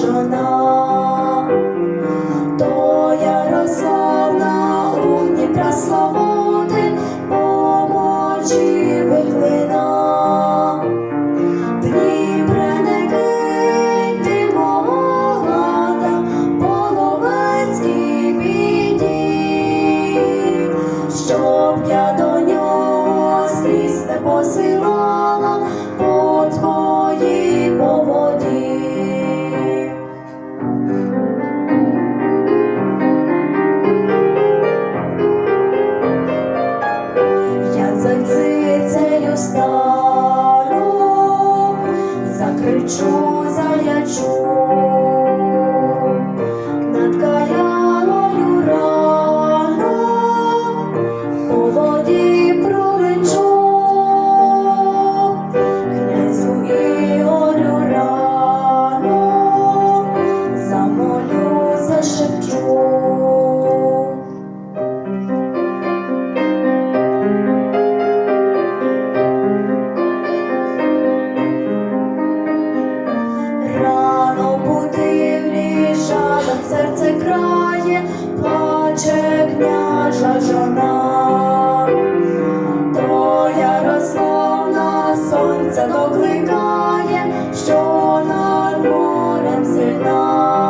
жона, то я Ярославна у Дніпра Славути помочі виплина. Дніпре не кинь ти молода, половецькій біді, щоб я до нього сліз не посилала закричу, заячу, наша жона, то ярославна сонця докликає, що над морем сина.